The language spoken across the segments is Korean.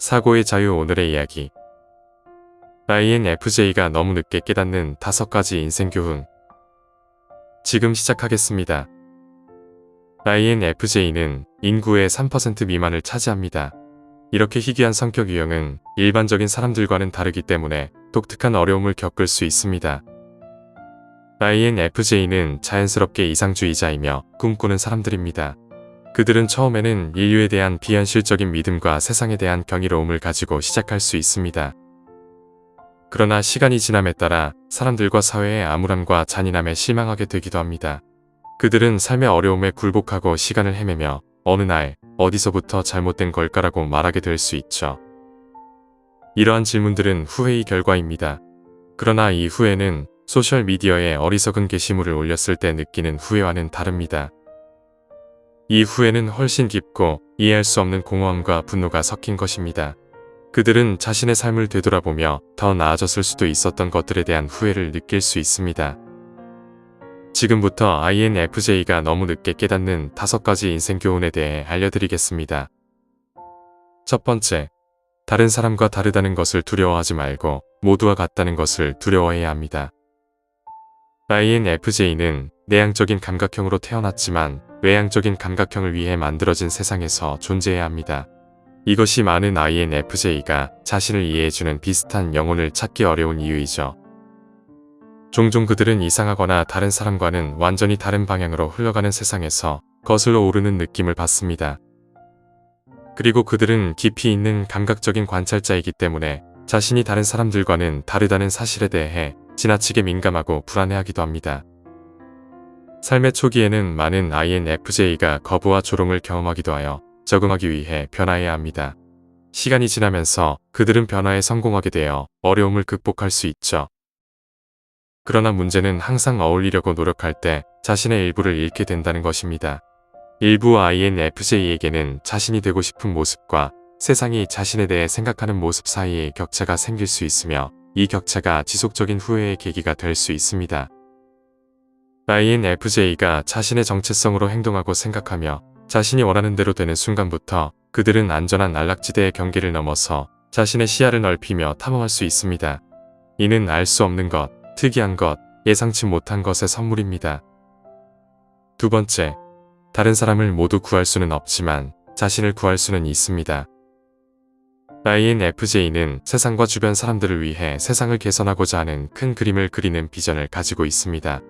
사고의 자유 오늘의 이야기 INFJ가 너무 늦게 깨닫는 다섯 가지 인생 교훈 지금 시작하겠습니다. INFJ는 인구의 3% 미만을 차지합니다. 이렇게 희귀한 성격 유형은 일반적인 사람들과는 다르기 때문에 독특한 어려움을 겪을 수 있습니다. INFJ는 자연스럽게 이상주의자이며 꿈꾸는 사람들입니다. 그들은 처음에는 인류에 대한 비현실적인 믿음과 세상에 대한 경이로움을 가지고 시작할 수 있습니다. 그러나 시간이 지남에 따라 사람들과 사회의 암울함과 잔인함에 실망하게 되기도 합니다. 그들은 삶의 어려움에 굴복하고 시간을 헤매며 어느 날 어디서부터 잘못된 걸까라고 말하게 될 수 있죠. 이러한 질문들은 후회의 결과입니다. 그러나 이 후회는 소셜미디어에 어리석은 게시물을 올렸을 때 느끼는 후회와는 다릅니다. 이 후회는 훨씬 깊고 이해할 수 없는 공허함과 분노가 섞인 것입니다. 그들은 자신의 삶을 되돌아보며 더 나아졌을 수도 있었던 것들에 대한 후회를 느낄 수 있습니다. 지금부터 INFJ가 너무 늦게 깨닫는 다섯 가지 인생 교훈에 대해 알려드리겠습니다. 첫 번째, 다른 사람과 다르다는 것을 두려워하지 말고 모두와 같다는 것을 두려워해야 합니다. INFJ는 내향적인 감각형으로 태어났지만 외향적인 감각형을 위해 만들어진 세상에서 존재해야 합니다. 이것이 많은 INFJ가 자신을 이해해주는 비슷한 영혼을 찾기 어려운 이유이죠. 종종 그들은 이상하거나 다른 사람과는 완전히 다른 방향으로 흘러가는 세상에서 거슬러 오르는 느낌을 받습니다. 그리고 그들은 깊이 있는 감각적인 관찰자이기 때문에 자신이 다른 사람들과는 다르다는 사실에 대해 지나치게 민감하고 불안해하기도 합니다. 삶의 초기에는 많은 INFJ가 거부와 조롱을 경험하기도 하여 적응하기 위해 변화해야 합니다. 시간이 지나면서 그들은 변화에 성공하게 되어 어려움을 극복할 수 있죠. 그러나 문제는 항상 어울리려고 노력할 때 자신의 일부를 잃게 된다는 것입니다. 일부 INFJ에게는 자신이 되고 싶은 모습과 세상이 자신에 대해 생각하는 모습 사이에 격차가 생길 수 있으며 이 격차가 지속적인 후회의 계기가 될 수 있습니다. INFJ가 자신의 정체성으로 행동하고 생각하며 자신이 원하는 대로 되는 순간부터 그들은 안전한 안락지대의 경계를 넘어서 자신의 시야를 넓히며 탐험할 수 있습니다. 이는 알 수 없는 것, 특이한 것, 예상치 못한 것의 선물입니다. 두 번째, 다른 사람을 모두 구할 수는 없지만 자신을 구할 수는 있습니다. INFJ는 세상과 주변 사람들을 위해 세상을 개선하고자 하는 큰 그림을 그리는 비전을 가지고 있습니다.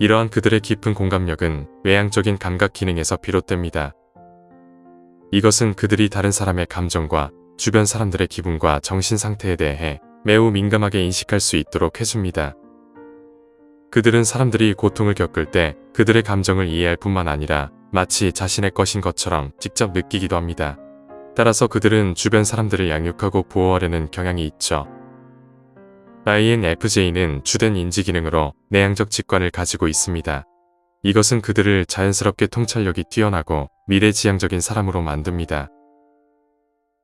이러한 그들의 깊은 공감력은 외향적인 감각 기능에서 비롯됩니다. 이것은 그들이 다른 사람의 감정과 주변 사람들의 기분과 정신 상태에 대해 매우 민감하게 인식할 수 있도록 해줍니다. 그들은 사람들이 고통을 겪을 때 그들의 감정을 이해할 뿐만 아니라 마치 자신의 것인 것처럼 직접 느끼기도 합니다. 따라서 그들은 주변 사람들을 양육하고 보호하려는 경향이 있죠. INFJ는 주된 인지 기능으로 내향적 직관을 가지고 있습니다. 이것은 그들을 자연스럽게 통찰력이 뛰어나고 미래지향적인 사람으로 만듭니다.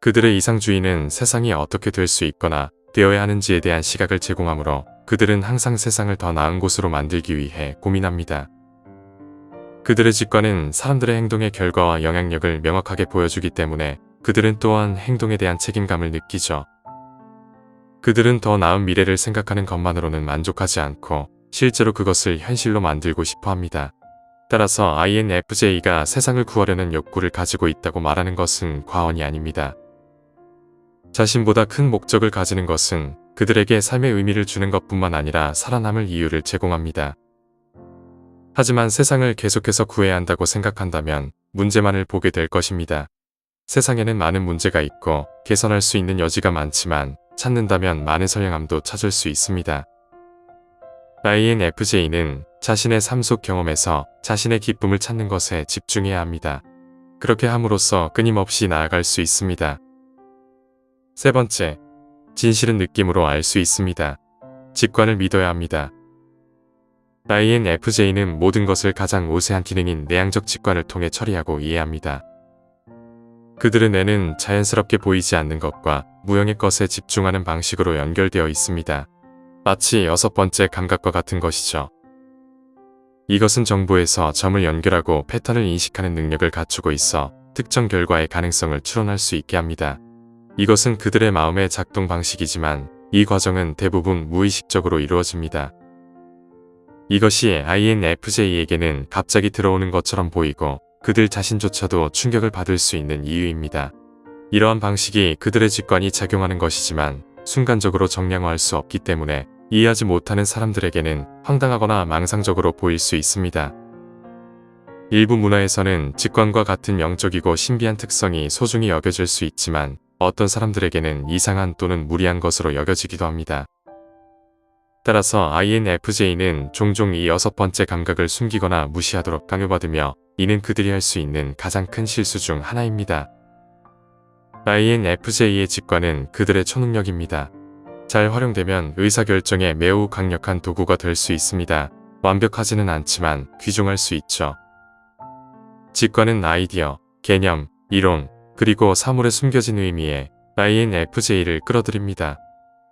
그들의 이상주의는 세상이 어떻게 될 수 있거나 되어야 하는지에 대한 시각을 제공하므로 그들은 항상 세상을 더 나은 곳으로 만들기 위해 고민합니다. 그들의 직관은 사람들의 행동의 결과와 영향력을 명확하게 보여주기 때문에 그들은 또한 행동에 대한 책임감을 느끼죠. 그들은 더 나은 미래를 생각하는 것만으로는 만족하지 않고 실제로 그것을 현실로 만들고 싶어 합니다. 따라서 INFJ가 세상을 구하려는 욕구를 가지고 있다고 말하는 것은 과언이 아닙니다. 자신보다 큰 목적을 가지는 것은 그들에게 삶의 의미를 주는 것뿐만 아니라 살아남을 이유를 제공합니다. 하지만 세상을 계속해서 구해야 한다고 생각한다면 문제만을 보게 될 것입니다. 세상에는 많은 문제가 있고 개선할 수 있는 여지가 많지만 찾는다면 많은 선량함도 찾을 수 있습니다. INFJ는 자신의 삶 속 경험에서 자신의 기쁨을 찾는 것에 집중해야 합니다. 그렇게 함으로써 끊임없이 나아갈 수 있습니다. 세 번째, 진실은 느낌으로 알 수 있습니다. 직관을 믿어야 합니다. INFJ는 모든 것을 가장 우세한 기능인 내향적 직관을 통해 처리하고 이해합니다. 그들의 뇌는 자연스럽게 보이지 않는 것과 무형의 것에 집중하는 방식으로 연결되어 있습니다. 마치 여섯 번째 감각과 같은 것이죠. 이것은 정보에서 점을 연결하고 패턴을 인식하는 능력을 갖추고 있어 특정 결과의 가능성을 추론할 수 있게 합니다. 이것은 그들의 마음의 작동 방식이지만 이 과정은 대부분 무의식적으로 이루어집니다. 이것이 INFJ에게는 갑자기 들어오는 것처럼 보이고 그들 자신조차도 충격을 받을 수 있는 이유입니다. 이러한 방식이 그들의 직관이 작용하는 것이지만 순간적으로 정량화할 수 없기 때문에 이해하지 못하는 사람들에게는 황당하거나 망상적으로 보일 수 있습니다. 일부 문화에서는 직관과 같은 영적이고 신비한 특성이 소중히 여겨질 수 있지만 어떤 사람들에게는 이상한 또는 무리한 것으로 여겨지기도 합니다. 따라서 INFJ는 종종 이 여섯 번째 감각을 숨기거나 무시하도록 강요받으며 이는 그들이 할 수 있는 가장 큰 실수 중 하나입니다. INFJ의 직관은 그들의 초능력입니다. 잘 활용되면 의사결정에 매우 강력한 도구가 될 수 있습니다. 완벽하지는 않지만 귀중할 수 있죠. 직관은 아이디어, 개념, 이론, 그리고 사물에 숨겨진 의미에 INFJ를 끌어들입니다.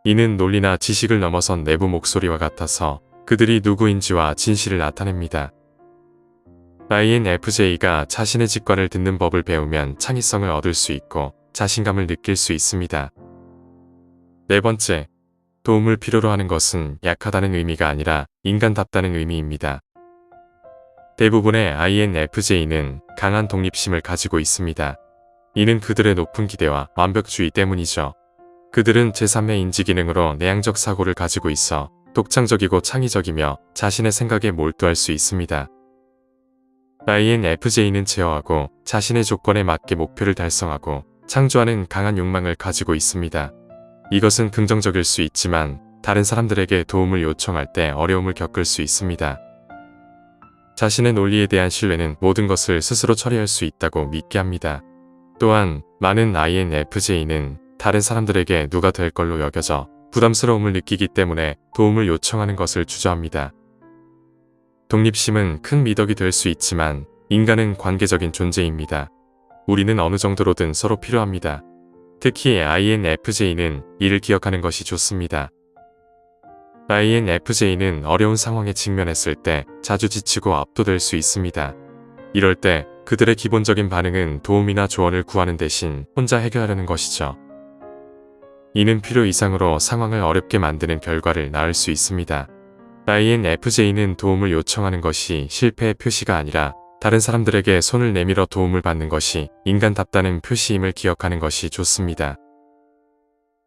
이는 논리나 지식을 넘어선 내부 목소리와 같아서 그들이 누구인지와 진실을 나타냅니다. INFJ가 자신의 직관을 듣는 법을 배우면 창의성을 얻을 수 있고 자신감을 느낄 수 있습니다. 네 번째, 도움을 필요로 하는 것은 약하다는 의미가 아니라 인간답다는 의미입니다. 대부분의 INFJ는 강한 독립심을 가지고 있습니다. 이는 그들의 높은 기대와 완벽주의 때문이죠. 그들은 제3의 인지 기능으로 내향적 사고를 가지고 있어 독창적이고 창의적이며 자신의 생각에 몰두할 수 있습니다. INFJ는 제어하고 자신의 조건에 맞게 목표를 달성하고 창조하는 강한 욕망을 가지고 있습니다. 이것은 긍정적일 수 있지만 다른 사람들에게 도움을 요청할 때 어려움을 겪을 수 있습니다. 자신의 논리에 대한 신뢰는 모든 것을 스스로 처리할 수 있다고 믿게 합니다. 또한 많은 INFJ는 다른 사람들에게 누가 될 걸로 여겨져 부담스러움을 느끼기 때문에 도움을 요청하는 것을 주저합니다. 독립심은 큰 미덕이 될 수 있지만 인간은 관계적인 존재입니다. 우리는 어느 정도로든 서로 필요합니다. 특히 INFJ는 이를 기억하는 것이 좋습니다. INFJ는 어려운 상황에 직면했을 때 자주 지치고 압도될 수 있습니다. 이럴 때 그들의 기본적인 반응은 도움이나 조언을 구하는 대신 혼자 해결하려는 것이죠. 이는 필요 이상으로 상황을 어렵게 만드는 결과를 낳을 수 있습니다. INFJ는 도움을 요청하는 것이 실패의 표시가 아니라 다른 사람들에게 손을 내밀어 도움을 받는 것이 인간답다는 표시임을 기억하는 것이 좋습니다.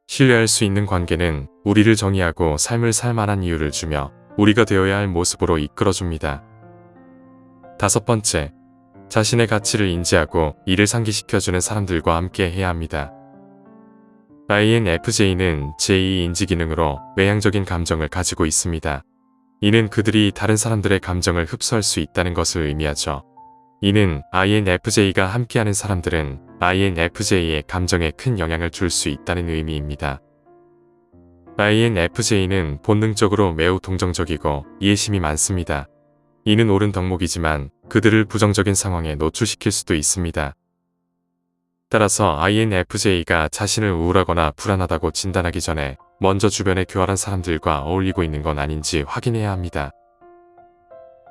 신뢰할 수 있는 관계는 우리를 정의하고 삶을 살 만한 이유를 주며 우리가 되어야 할 모습으로 이끌어줍니다. 다섯 번째, 자신의 가치를 인지하고 이를 상기시켜주는 사람들과 함께 해야 합니다. INFJ는 제2 인지 기능으로 외향적인 감정을 가지고 있습니다. 이는 그들이 다른 사람들의 감정을 흡수할 수 있다는 것을 의미하죠. 이는 INFJ가 함께하는 사람들은 INFJ의 감정에 큰 영향을 줄 수 있다는 의미입니다. INFJ는 본능적으로 매우 동정적이고 이해심이 많습니다. 이는 옳은 덕목이지만 그들을 부정적인 상황에 노출시킬 수도 있습니다. 따라서 INFJ가 자신을 우울하거나 불안하다고 진단하기 전에 먼저 주변의 교활한 사람들과 어울리고 있는 건 아닌지 확인해야 합니다.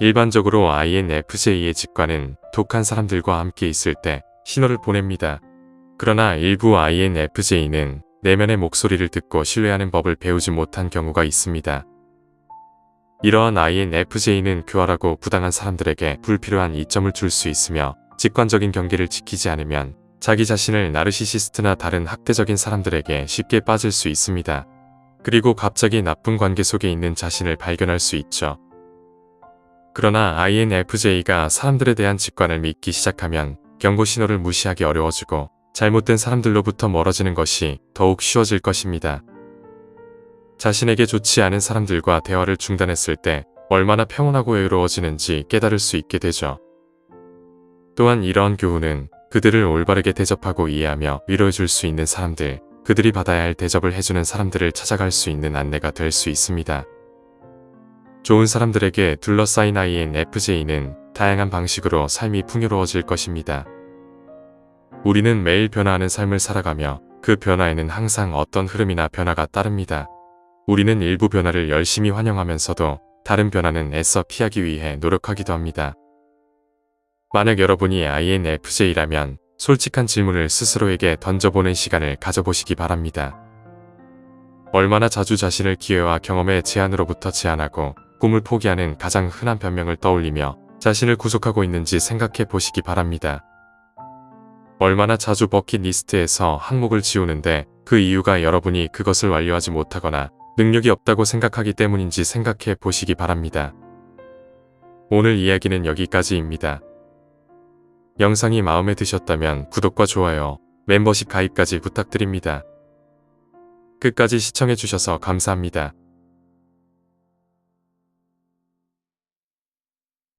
일반적으로 INFJ의 직관은 독한 사람들과 함께 있을 때 신호를 보냅니다. 그러나 일부 INFJ는 내면의 목소리를 듣고 신뢰하는 법을 배우지 못한 경우가 있습니다. 이러한 INFJ는 교활하고 부당한 사람들에게 불필요한 이점을 줄 수 있으며 직관적인 경계를 지키지 않으면 자기 자신을 나르시시스트나 다른 학대적인 사람들에게 쉽게 빠질 수 있습니다. 그리고 갑자기 나쁜 관계 속에 있는 자신을 발견할 수 있죠. 그러나 INFJ가 사람들에 대한 직관을 믿기 시작하면 경고 신호를 무시하기 어려워지고 잘못된 사람들로부터 멀어지는 것이 더욱 쉬워질 것입니다. 자신에게 좋지 않은 사람들과 대화를 중단했을 때 얼마나 평온하고 외로워지는지 깨달을 수 있게 되죠. 또한 이러한 교훈은 그들을 올바르게 대접하고 이해하며 위로해줄 수 있는 사람들, 그들이 받아야 할 대접을 해주는 사람들을 찾아갈 수 있는 안내가 될 수 있습니다. 좋은 사람들에게 둘러싸인 INFJ는 다양한 방식으로 삶이 풍요로워질 것입니다. 우리는 매일 변화하는 삶을 살아가며 그 변화에는 항상 어떤 흐름이나 변화가 따릅니다. 우리는 일부 변화를 열심히 환영하면서도 다른 변화는 애써 피하기 위해 노력하기도 합니다. 만약 여러분이 INFJ라면 솔직한 질문을 스스로에게 던져보는 시간을 가져보시기 바랍니다. 얼마나 자주 자신을 기회와 경험의 제한으로부터 제한하고 꿈을 포기하는 가장 흔한 변명을 떠올리며 자신을 구속하고 있는지 생각해 보시기 바랍니다. 얼마나 자주 버킷리스트에서 항목을 지우는데 그 이유가 여러분이 그것을 완료하지 못하거나 능력이 없다고 생각하기 때문인지 생각해 보시기 바랍니다. 오늘 이야기는 여기까지입니다. 영상이 마음에 드셨다면 구독과 좋아요, 멤버십 가입까지 부탁드립니다. 끝까지 시청해주셔서 감사합니다.